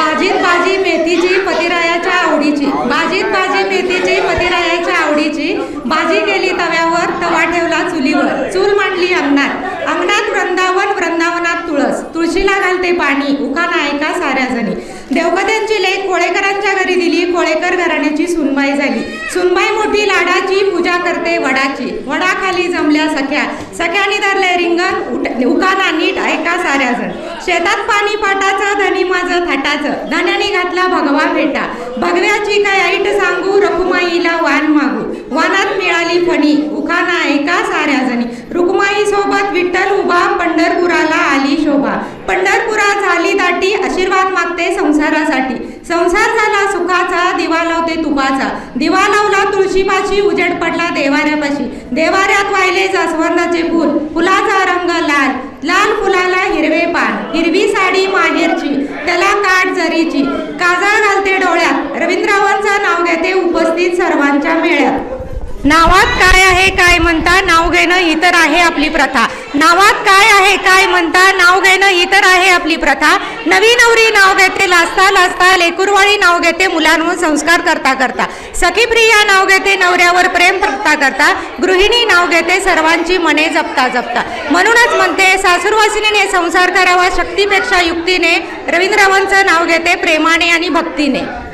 भाजीत भाजी मेथीची पतिरायाच्या आवडीची. भाजीत भाजी मेथीची पतिरायाच्या आवडीची. भाजी केली तव्यावर तवा ठेवला चुलीवर. चूल मांडली अंगणात. अंगणात वृंदावन वृंदावनात तुळस. तुळशीला घालते पाणी. उखाणा ऐका साऱ्या जणी. देवकथ्यांची लेख कोळेकरांच्या घरी दिली. कोळेकर घराण्याची सुनबाई झाली. सुनबाई मोठी लाडाची पूजा करते वडाची. वडाखाली जमल्या सख्या. सख्यानी धरले रिंगण. उठ- उखाणा नीट ऐका साऱ्या जण. शेतात पाणी पाटाचं धनी माझं धन्याने घातला भगवा भेटा भगव्याची काय ऐट सांगू? रखुमाईला वान मागू. वानात मिळाली फणी. उखाना ऐका साऱ्या जणी. रुक्माई सोबत विठ्ठल उभा पंढरपुराला आली शोभा. पंढरपुरात झाली दाटी आशीर्वाद मागते संसारासाठी. संसार झाला सुखाचा दिवा लावते तुपाचा. दिवा लावला तुळशीपाशी उजेड पडला देवाऱ्यापाशी. देवाऱ्यात वाहिले जास्वंदाचे फूल. फुलाचा रंग लाल. लाल फुलाला हिरवे पान. हिरवी साडी माहेरची. त्याला काठ जरीची. काजळ घालते डोळ्यात. रवींद्रावांचं नाव घेते उपस्थित सर्वांच्या मेळ्यात. नावात काय आहे काय म्हणता नाव घेणं ही तर आहे आपली प्रथा. नावात काय आहे काय म्हणता नाव घेणं ही तर आहे आपली प्रथा. नवी नवरी नाव घेते लाजता लाजता लेकुरवाळी नाव घेते मुलांवर संस्कार करता करता. सखी प्रिया नाव घेते नवऱ्यावर प्रेम करता करता. गृहिणी नाव घेते सर्वांची मने जपता जपता. म्हणूनच म्हणते सासूरवासिनीने संसार करावा शक्तीपेक्षा युक्तीने रवींद्ररावांचं नाव घेते प्रेमाने आणि भक्तीने.